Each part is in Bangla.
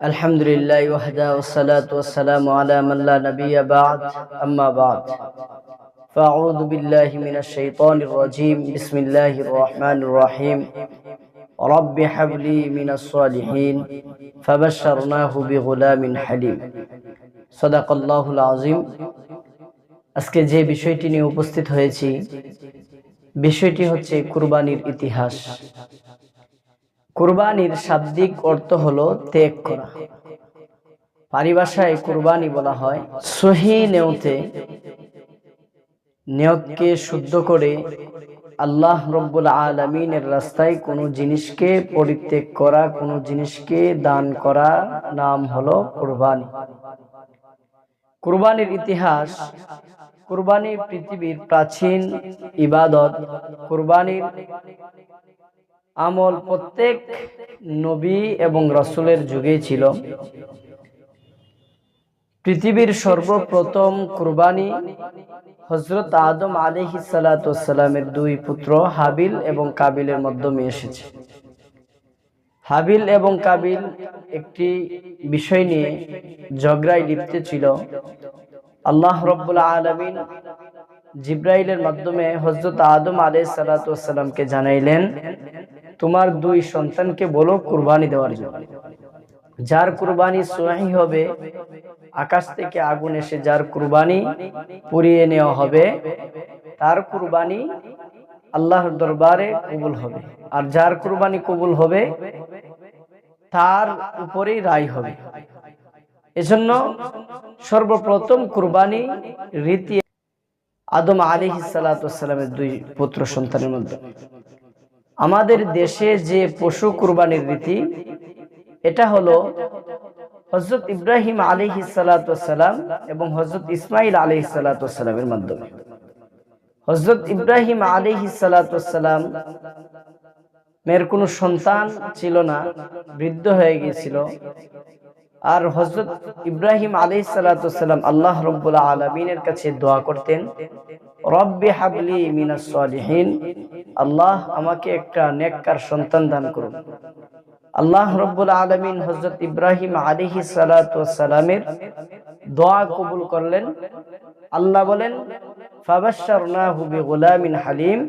الحمد لله وحده والصلاة والسلام على من لا نبي بعد أما بعد فأعوذ بالله من الشيطان الرجيم بسم الله الرحمن الرحيم رب حبلي من الصالحين فبشرناه بغلام حليم صدق الله العظيم আজকে যে বিষয়টি নিয়ে উপস্থিত হয়েছি বিষয়টি হচ্ছে কুরবানির ইতিহাস কুরবানির শাব্দিক অর্থ হলো ত্যাগ করা। পারিভাষায় কুরবানি বলা হয় সহি নেওতে নিয়তকে শুদ্ধ করে আল্লাহ রব্বুল আলমিনের রাস্তায় কোনো জিনিসকে পরিত্যাগ করা, কোনো জিনিসকে দান করা নাম হলো কুরবানি। কুরবানির ইতিহাস, কুরবানি পৃথিবীর প্রাচীন ইবাদত, কুরবানির আমল প্রত্যেক নবী এবং রসুলের যুগে ছিল। পৃথিবীর সর্বপ্রথম কুরবানি হজরত আদম আলিহি সালাতামের দুই পুত্র হাবিল এবং কাবিলের মাধ্যমে এসেছে। হাবিল এবং কাবিল একটি বিষয় নিয়ে ঝগড়ায় লিপ্ত ছিল। আল্লাহ রব্বুল্লা আলমিন জিব্রাইলের মাধ্যমে হজরত আদম আলাই সালাতামকে জানাইলেন তোমার দুই সন্তানকে বলো কুরবানি দেওয়ার জন্য। যার কুরবানি সোহাই হবে, আকাশ থেকে আগুন এসে যার কুরবানি পুড়িয়ে নেওয়া হবে, তার কুরবানি আল্লাহর দরবারে কবুল হবে। আর যার কুরবানি কবুল হবে, তার উপরেই রায় হবে। এজন্য সর্বপ্রথম কুরবানি রীতি আদম আলী সালাতামের দুই পুত্র সন্তানের মধ্যে। আমাদের দেশে যে পশু কুরবানির রীতি, এটা হলো হজরত ইব্রাহিম আলী সালাতাম এবং হজরত ইসমাইল আলী সালাতামের মাধ্যমে। হজরত ইব্রাহিম আলী সালাতাম মেয়ের কোনো সন্তান ছিল না, বৃদ্ধ হয়ে গিয়েছিল। আর হজরত ইব্রাহিম আলী সালাতাম আল্লাহ রব্বুল্লা আলমিনের কাছে দোয়া করতেন, রব্বি হাবলি মিনাসলিহীন আল্লাহ আমাকে একটা নেককার সন্তান দান করুন। আল্লাহ রব্বুল আলমিন হজরত ইব্রাহিম আলিহি সালামের দোয়া কবুল করলেন। আল্লাহ বলেন হালিম,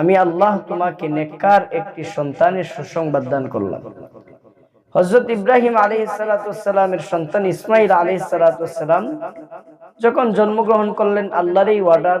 আমি আল্লাহ তোমাকে নেককার একটি সন্তানের সুসংবাদ দান করলাম। হজরত ইব্রাহিম আলী সালাতামের সন্তান ইসমাইল আলী সালাতাম যখন জন্মগ্রহণ করলেন, আল্লাহর এই ওয়ার্ডার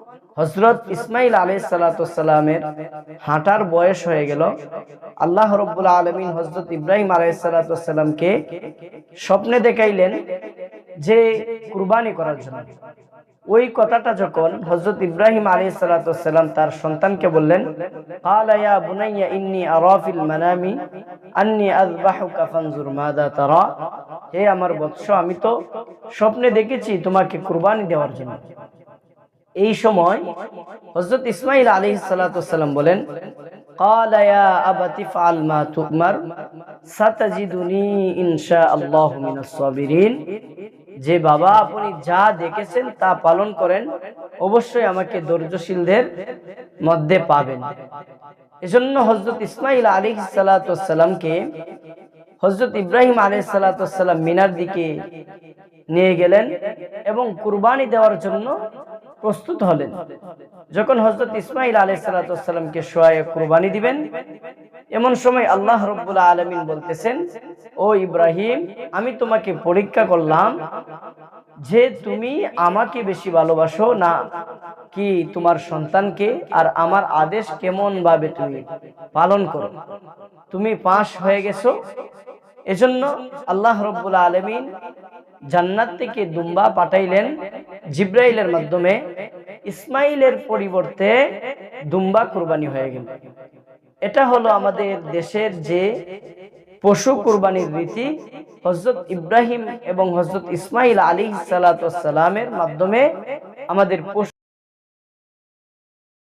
হজরত ইসমাইল আলী সালাতামের হাঁটার বয়স হয়ে গেল। আল্লাহ রব্বুল আলমিন হজরত ইব্রাহিম আলাই সালাতামকে স্বপ্নে দেখাইলেন যে কুরবানি করার জন্য। ওই কথাটা যখন হজরত ইব্রাহিম আলী সালাতাম তার সন্তানকে বললেন আলাইয়া বুনাইয়া ইন্নি আরাফিল মানামি আন্নি আযবাহুকা ফানজুর মাদা তারা? হে আমার বৎস, আমি তো স্বপ্নে দেখেছি তোমাকে কুরবানি দেওয়ার জন্য। এই সময় হজরত ইসমাইল আলী সালাম বলেন যে বাবা আপনি যা দেখেছেন তা পালন করেন, অবশ্যই আমাকে ধৈর্যশীলদের মধ্যে পাবেন। এজন্য হজরত ইসমাইল আলী সালাতামকে হজরত ইব্রাহিম আলী সালাতাম মিনার দিকে নিয়ে গেলেন এবং কুরবানি দেওয়ার জন্য প্রস্তুত হলেন। যখন হজরত ইসমাইল আলী সালাতামকে সোয়ায় কুরবানি দিবেন, এমন সময় আল্লাহ রব্বুল্লা আলমিন বলতেছেন, ও ইব্রাহিম, আমি তোমাকে পরীক্ষা করলাম যে তুমি আমাকে বেশি ভালোবাসো না কি তোমার সন্তানকে, আর আমার আদেশ কেমন ভাবে তুমি পালন করো? তুমি পাশ হয়ে গেছো এজন্য আল্লাহ রব্বুল্লা আলমিন জান্নাত থেকে দুম্বা পাঠাইলেন জিব্রাইলের মাধ্যমে ইসমাইলের পরিবর্তে দুম্বা কুরবানি হয়ে গেল। এটা হলো আমাদের দেশের যে পশু কুরবানির রীতি হজরত ইব্রাহিম এবং হজরত ইসমাইল আলী সালাতামের মাধ্যমে আমাদের পশু